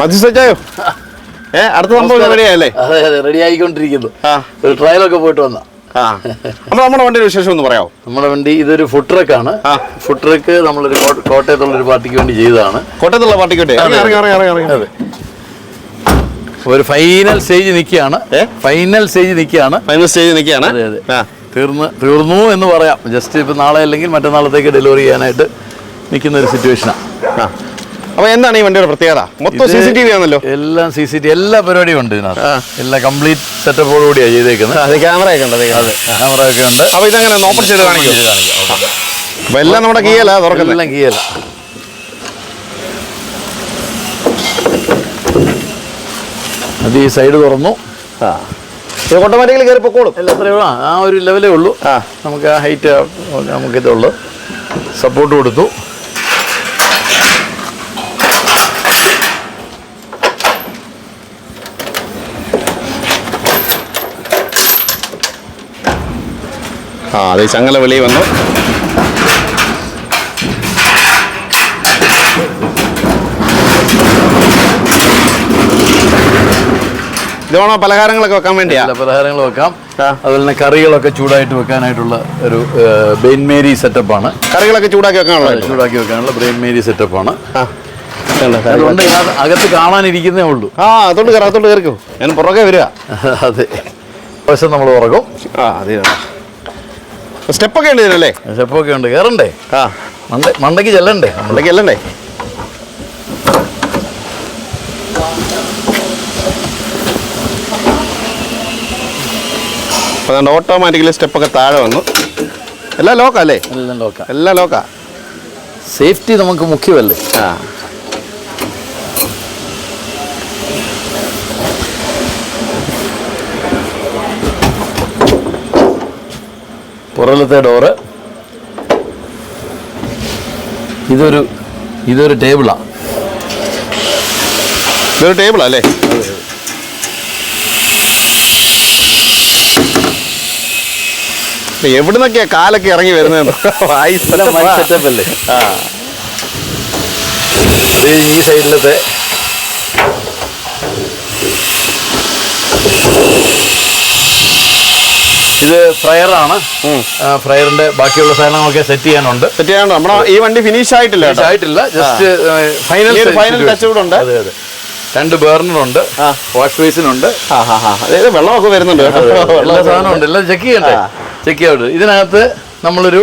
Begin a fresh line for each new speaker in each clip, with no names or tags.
മധുസച്ചായോ ഏ അടുത്ത സംഭവം റെഡിയായല്ലേ
അതെ അതെ റെഡി ആയിക്കൊണ്ടിരിക്കുന്നു. ഒരു ട്രയലൊക്കെ പോയിട്ട് വന്ന.
അപ്പൊ നമ്മുടെ വണ്ടിയുടെ വിശേഷം ഒന്ന് പറയാമോ
നമ്മുടെ വണ്ടി ഇതൊരു ഫുഡ് ട്രക്ക്
ആണ്.
ഫുഡ് ട്രക്ക് നമ്മളൊരു കോട്ടയത്തുള്ള ഒരു പാർട്ടിക്ക് വേണ്ടി ചെയ്തതാണ്.
കോട്ടയത്തുള്ള പാർട്ടിക്ക്
വേണ്ടി? ഒരു ഫൈനൽ സ്റ്റേജ് നിൽക്കുകയാണ്. ഫൈനൽ സ്റ്റേജ് നിൽക്കുകയാണ്.
ഫൈനൽ സ്റ്റേജ് നിൽക്കുകയാണ്.
അതെ അതെ. തീർന്ന് തീർന്നു എന്ന് പറയാം. ജസ്റ്റ് ഇപ്പം നാളെ അല്ലെങ്കിൽ മറ്റന്നാളത്തേക്ക് ഡെലിവറി ചെയ്യാനായിട്ട് നിൽക്കുന്ന ഒരു സിറ്റുവേഷനാണ്
ആ. അപ്പൊ എന്താണ് ഈ വണ്ടിയുടെ പ്രത്യേകത? മൊത്തം സി സി ടി വി ആണല്ലോ.
എല്ലാം സി സി ടി എല്ലാ പരിപാടിയും ഉണ്ട് ഇതിനകത്ത്. എല്ലാം കംപ്ലീറ്റ് സെറ്റപ്പോട് കൂടിയാണ് ചെയ്തേക്കുന്നത്.
അത് ക്യാമറ ഒക്കെ ഉണ്ട് അതെ
ക്യാമറ ഒക്കെ ഉണ്ട്.
അപ്പൊ ഇതങ്ങനെ ഓപ്പൺ ചെയ്ത് കാണിക്കും? അപ്പൊ എല്ലാം നമ്മുടെ കീയല തുറക്കുന്നത്
എല്ലാം കീയല അത് ഈ സൈഡ് തുറന്നു.
ആ. ഓട്ടോമാറ്റിക്കലി കയറി പൊക്കോളും.
അല്ല അത്രയേ ഉള്ളൂ. ആ ഒരു ലെവലേ ഉള്ളൂ. നമുക്ക് ആ ഹൈറ്റ് നമുക്കിതുള്ളു സപ്പോർട്ട് കൊടുത്തു.
ആ അത് ചങ്ങല വെളിയിൽ വന്നു. ഇതാണോ പലഹാരങ്ങളൊക്കെ വെക്കാൻ വേണ്ടിയാ?
പലഹാരങ്ങൾ വെക്കാം. അതുപോലെ തന്നെ കറികളൊക്കെ ചൂടായിട്ട് വെക്കാനായിട്ടുള്ള ഒരു ബ്രെയിൻമേരി മേരി സെറ്റപ്പാണ്.
കറികളൊക്കെ ചൂടാക്കി വെക്കാനുള്ള
ചൂടാക്കി വെക്കാനുള്ള ബ്രെയിൻ മേരി സെറ്റപ്പാണ്. അതുകൊണ്ട് അകത്ത് കാണാനിരിക്കുന്നേ ഉള്ളൂ.
ആ അതുകൊണ്ട് കയറാത്തോണ്ട് കയറിക്കും കയറിക്കോ ഞാൻ പുറകെ വരിക.
അതെ. വശം നമ്മൾ ഉറക്കും
ആ അതെ. സ്റ്റെപ്പൊക്കെ ഉണ്ട് ഇതിനല്ലേ
സ്റ്റെപ്പൊക്കെ ഉണ്ട്. കയറണ്ടേ?
ആ.
മണ്ട മണ്ടയ്ക്ക് ചെല്ലണ്ടേ?
മണ്ടയ്ക്ക് ചെല്ലണ്ടേ? അപ്പോൾ അതുകൊണ്ട് ഓട്ടോമാറ്റിക്കലി സ്റ്റെപ്പൊക്കെ താഴെ വന്നു. എല്ലാം ലോക്കാ അല്ലേ?
എല്ലാം ലോക്കാ.
എല്ലാം ലോക്കാ.
സേഫ്റ്റി നമുക്ക് മുഖ്യമല്ലേ?
ആ.
പുറലത്തെ ഡോറ് ഇതൊരു ഇതൊരു ടേബിളാണ്
ഇതൊരു ടേബിളാ അല്ലേ? എവിടുന്നൊക്കെയാ കാലൊക്കെ ഇറങ്ങി വരുന്നത് ആ.
ഈ സൈഡിലത്തെ ഇത് ഫ്രയറാണ്. ഫ്രയറിന്റെ ബാക്കിയുള്ള സാധനങ്ങളൊക്കെ സെറ്റ് ചെയ്യാനുണ്ട്.
സെറ്റ് ചെയ്യാനുണ്ട്. നമ്മുടെ ഈ വണ്ടി ഫിനിഷ് ആയിട്ടില്ല.
ആയിട്ടില്ല. ജസ്റ്റ് ഫൈനൽ
ഫൈനൽ ടച്ച് കൂടെ ഉണ്ട്.
അതെ അതെ. രണ്ട് ബേർണറുണ്ട്. വാഷ് ബേസിനുണ്ട്
വെള്ളമൊക്കെ വരുന്നുണ്ട്.
എല്ലാ സാധനമുണ്ട് എല്ലാം ചെക്ക് ചെയ്യണ്ടേ? ചെക്ക് ചെയ്യാറുണ്ട് ഇതിനകത്ത് നമ്മളൊരു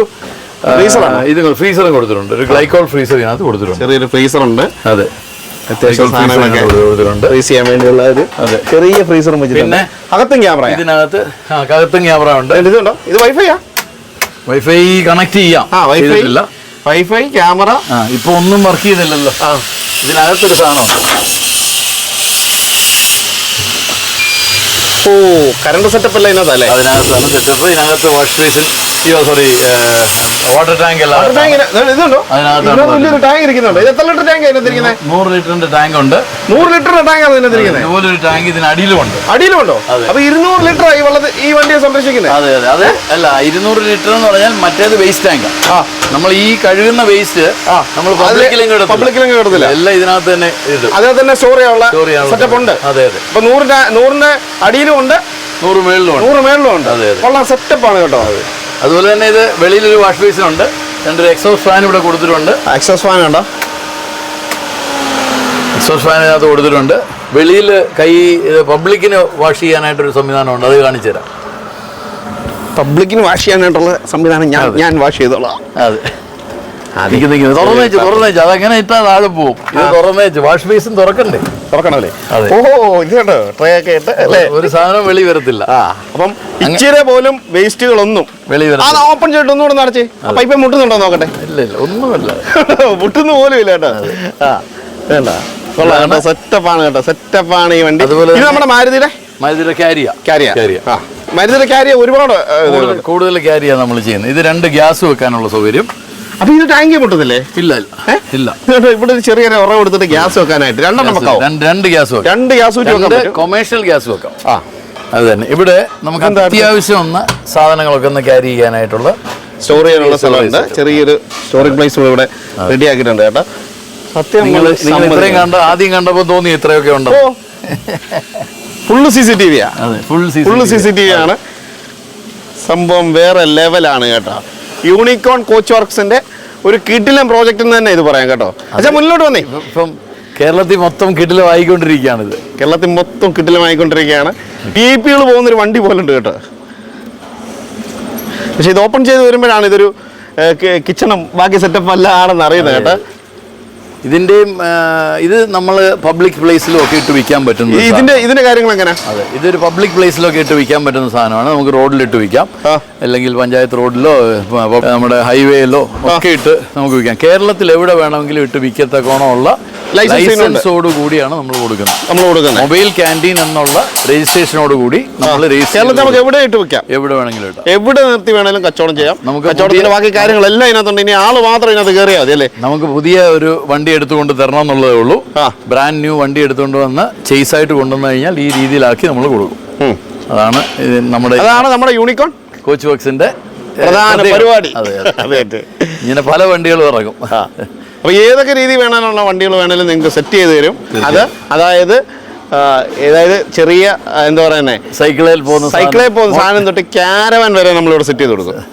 ഫ്രീസറാണ്?
ഇത് ഫ്രീസറും കൊടുത്തിട്ടുണ്ട്. ഒരു ഗ്ലൈക്കോൾ ഫ്രീസർ ഇതിനകത്ത് കൊടുത്തിട്ടുണ്ട്.
ചെറിയൊരു ഫ്രീസർ ഉണ്ട്.
അതെ.
അത്യാവശ്യം സാധനങ്ങളൊക്കെ ഫ്രീസ് ചെയ്യാൻ വേണ്ടിയുള്ള ഒരു ചെറിയ ഫ്രീസറും വെച്ചിട്ടുണ്ട്.
പിന്നെ
അകത്തും ക്യാമറ
ഇതിനകത്ത് അകത്തും ക്യാമറ ഉണ്ട്.
ഇതുണ്ടോ? ഇത് വൈഫൈയാ
വൈഫൈ കണക്ട് ചെയ്യാം.
ആ വൈഫൈ
ഇല്ല
വൈഫൈ ക്യാമറ
ഇപ്പൊ ഒന്നും വർക്ക് ചെയ്തില്ലല്ലോ. ഇതിനകത്തൊരു സാധനം
ഓ കറണ്ട് സെറ്റപ്പ് അല്ല? ഇതിനകത്തല്ലേ
അതിനകത്താണ് സെറ്റപ്പ് ഇതിനകത്ത് വാഷ് ബേസിൻ അയ്യോ സോറി വാട്ടർ ടാങ്ക് എല്ലാം
ഇതുണ്ടോ? വലിയൊരു ടാങ്ക് ഇരിക്കുന്നുണ്ട്. എത്ര ലിറ്റർ ടാങ്ക് അതിനകത്തിരിക്കുന്നത്
നൂറ് ലിറ്ററിന്റെ ടാങ്ക് ഉണ്ട്.
നൂറ് ലിറ്ററിന്റെ ടാങ്ക് ആണ് ഇതിനകത്തിരിക്കുന്നത്
ഇതുപോലെ ഒരു ടാങ്ക് ഇതിന് അടിയിലുമുണ്ട്.
അടിയിലുമുണ്ടോ?
അതെ.
അപ്പൊ ഇരുന്നൂറ് ലിറ്റർ ഈ വെള്ളത്തിൽ ഈ വണ്ടിയെ സംരക്ഷിക്കുന്നത്
അതെ അതെ. അതെ അല്ല ഇരുന്നൂറ് ലിറ്റർ എന്ന് പറഞ്ഞാൽ മറ്റേത് വേസ്റ്റ് ടാങ്ക്
ആ.
നമ്മൾ ഈ കഴുകുന്ന വേസ്റ്റ്. നമ്മൾ പബ്ലിക്കിലും
പബ്ലിക്കിലും കിടത്തില്ല.
എല്ലാം ഇതിനകത്ത് തന്നെ
അതിനകത്ത് തന്നെ സ്റ്റോർ ചെയ്യാനുള്ള സെറ്റപ്പ് ഉണ്ട്.
അതെ അതെ.
അപ്പൊ നൂറിന്റെ നൂറിന്റെ അടിയിലും ഉണ്ട്.
നൂറ് മേളിലും
നൂറ് മേളിലും ഉണ്ട്.
അതെ, അതെ.
കൊള്ളാം സെറ്റപ്പ് ആണ് കേട്ടോ.
അതുപോലെ തന്നെ ഇത് വെളിയിലൊരു വാഷ് ബേസിൻ ഉണ്ട് രണ്ടൊരു എക്സോസ് ഫാൻ ഇവിടെ കൊടുത്തിട്ടുണ്ട്.
എക്സോസ് ഫാൻ ഉണ്ടോ?
എക്സോസ് ഫാൻ ഇതിനകത്ത് കൊടുത്തിട്ടുണ്ട്. വെളിയിൽ കൈ ഇത് പബ്ലിക്കിന് വാഷ് ചെയ്യാനായിട്ടൊരു സംവിധാനമുണ്ട്. അത് കാണിച്ചു തരാം.
പബ്ലിക്കിന് വാഷ് ചെയ്യാനായിട്ടുള്ള സംവിധാനം ഞാൻ ഞാൻ വാഷ് ചെയ്തോളാം.
അതെ. തുറന്നേച്ച് തുറന്നേച്ച്. അതങ്ങനെ ഇട്ടാൽ താഴെ പോവും. ഇത് തുറന്നേച്ച്. Wash basin തുറക്കണ്ടേ?
തുറക്കണമല്ലേ? ഓഹോ ഇത് കേട്ടോ ട്രേ ഒക്കെ ഇട്ട് അല്ലേ?
ഒരു സാധനം വെളി വരത്തില്ല.
ആ അപ്പം ഇച്ചിരി പോലും വേസ്റ്റുകളൊന്നും
വെളി വരത്തില്ല.
ഓപ്പൺ ചെയ്തിട്ട് ഒന്നുകൂടെ നടച്ചേ. പൈപ്പ് മുട്ടുന്നുണ്ടോ നോക്കട്ടെ?
ഇല്ല ഇല്ല ഒന്നുമില്ല.
മുട്ടുന്ന പോലും ഇല്ല കേട്ടോ. ആ വേണ്ട. കൊള്ളാം കേട്ടോ. സെറ്റപ്പാണ് കേട്ടോ. സെറ്റപ്പ് ആണ് ഈ വണ്ടി. ഇത് നമ്മുടെ മാരുതിയുടെ?
മാരുതിയുടെ ക്യാരിയ
കാരിയ
ക്യാരിയ
ആ മാരുതിയുടെ കാരിയ ഒരുപാട്
കൂടുതൽ ക്യാരിയാണ് നമ്മൾ ചെയ്യുന്നത്. ഇത് രണ്ട് ഗ്യാസ് വെക്കാനുള്ള സൗകര്യം.
അപ്പൊ ഇത് ടാങ്കി പൊട്ടത്തില്ലേ?
ഇല്ല ഇല്ല. ഇല്ല.
ഇവിടെ ഒരു ചെറിയൊരു ഉറവ് എടുത്തിട്ട് ഗ്യാസ് വെക്കാനായിട്ട്. രണ്ടെണ്ണം വെക്കാം
രണ്ട് രണ്ട് ഗ്യാസ്
രണ്ട് ഗ്യാസ്
കൊമേഴ്ഷ്യൽ ഗ്യാസ് വെക്കാം.
ആ.
അത് തന്നെ. ഇവിടെ നമുക്ക്? അത്യാവശ്യം ഒന്ന് സാധനങ്ങളൊക്കെ ഒന്ന് ക്യാരി ചെയ്യാനായിട്ടുള്ള
സ്റ്റോർ ചെയ്യാനുള്ള സ്ഥലമുണ്ട്. ചെറിയൊരു സ്റ്റോറേജ് പ്ലേസ് ഇവിടെ റെഡി ആക്കിയിട്ടുണ്ട് കേട്ടോ. സത്യം
നിങ്ങൾ ഇത്രയും കണ്ട ആദ്യം കണ്ടപ്പോൾ തോന്നി ഇത്രയൊക്കെ ഉണ്ടോ?
Full C C T വിയാ full C C T V ആണ്. സംഭവം വേറെ ലെവലാണ് കേട്ടോ. യൂണിക്കോൺ കോച്ച് വർക്സിന്റെ ഒരു കിടിലൻ പ്രോജക്റ്റ് എന്ന് തന്നെ ഇത് പറയാം കേട്ടോ. അച്ഛാ മുന്നോട്ട് വന്നേ.
ഇപ്പം കേരളത്തിൽ മൊത്തം കിടിലമായിക്കൊണ്ടിരിക്കുകയാണിത്
കേരളത്തിൽ മൊത്തം കിടിലമായിക്കൊണ്ടിരിക്കുകയാണ്. ഡി പികൾ പോകുന്നൊരു വണ്ടി പോലെ ഉണ്ട് കേട്ടോ. പക്ഷെ ഇത് ഓപ്പൺ ചെയ്ത് വരുമ്പോഴാണ് ഇതൊരു കിച്ചണും ബാക്കി സെറ്റപ്പ് അല്ല ആണെന്ന് അറിയുന്നത് കേട്ടോ.
ഇതിന്റെയും ഇത് നമ്മൾ പബ്ലിക് പ്ലേസിലും ഒക്കെ ഇട്ട് വിൽക്കാൻ പറ്റുന്ന
ഇതിന്റെ ഇതിന്റെ കാര്യങ്ങൾ എങ്ങനെ?
അതെ ഇതൊരു പബ്ലിക് പ്ലേസിലൊക്കെ ഇട്ട് വിൽക്കാൻ പറ്റുന്ന സാധനമാണ്. നമുക്ക് റോഡിലിട്ട് വിൽക്കാം. അല്ലെങ്കിൽ പഞ്ചായത്ത് റോഡിലോ നമ്മുടെ ഹൈവേയിലോ ഒക്കെ ഇട്ട് നമുക്ക് വിൽക്കാം. കേരളത്തിൽ എവിടെ വേണമെങ്കിലും ഇട്ട് വിൽക്കത്തക്കോണമുള്ള. ലൈസൻസോട് കൂടിയാണ് നമ്മൾ കൊടുക്കുന്നത്.
നമ്മൾ കൊടുക്കുന്നത്.
മൊബൈൽ ക്യാന്റീൻ എന്നുള്ള രജിസ്ട്രേഷനോട് കൂടി നമ്മൾ
കേരളത്തിൽ നമുക്ക് എവിടെ ഇട്ട് വെക്കാം?
എവിടെ വേണമെങ്കിലും ഇട്ടാം
എവിടെ നിർത്തി വേണമെങ്കിലും കച്ചവടം ചെയ്യാം.
നമുക്ക്
കച്ചവടത്തിന്റെ ബാക്കി കാര്യങ്ങളെല്ലാം ഇതിനകത്തുണ്ട്. ഇനി ആൾ മാത്രം ഇതിനകത്ത് കയറിയാൽ മതി അല്ലേ?
നമുക്ക് പുതിയ ഒരു വണ്ടി എടുത്തുകൊണ്ട് തരണം എന്നുള്ളതേ ഉള്ളൂ. ബ്രാൻഡ് ന്യൂ വണ്ടി എടുത്തുകൊണ്ട് വന്ന് ചേസായിട്ട് കൊണ്ടുവന്നു കഴിഞ്ഞാൽ ഈ രീതിയിലാക്കി നമ്മൾ കൊടുക്കും. അതാണ് നമ്മുടെ
അതാണ് നമ്മുടെ യൂണിക്കോൺ.
കോച്ച് ബോക്സിന്റെ
പ്രധാന പരിപാടി.
അതെ അതെ. ഇങ്ങനെ പല വണ്ടികളും ഇറങ്ങും.
അപ്പൊ ഏതൊക്കെ രീതി വേണമെന്നുള്ള വണ്ടികൾ വേണമെങ്കിലും നിങ്ങൾക്ക് സെറ്റ് ചെയ്ത് തരും. അത് അതായത് ഏതായത് അതായത് ചെറിയ എന്താ പറയുന്നത്
സൈക്കിളിൽ പോകുന്ന
സൈക്കിളിൽ പോകുന്ന സാധനം. തൊട്ട് ക്യാരവൻ വരെ നമ്മളിവിടെ സെറ്റ് ചെയ്ത് കൊടുക്കും.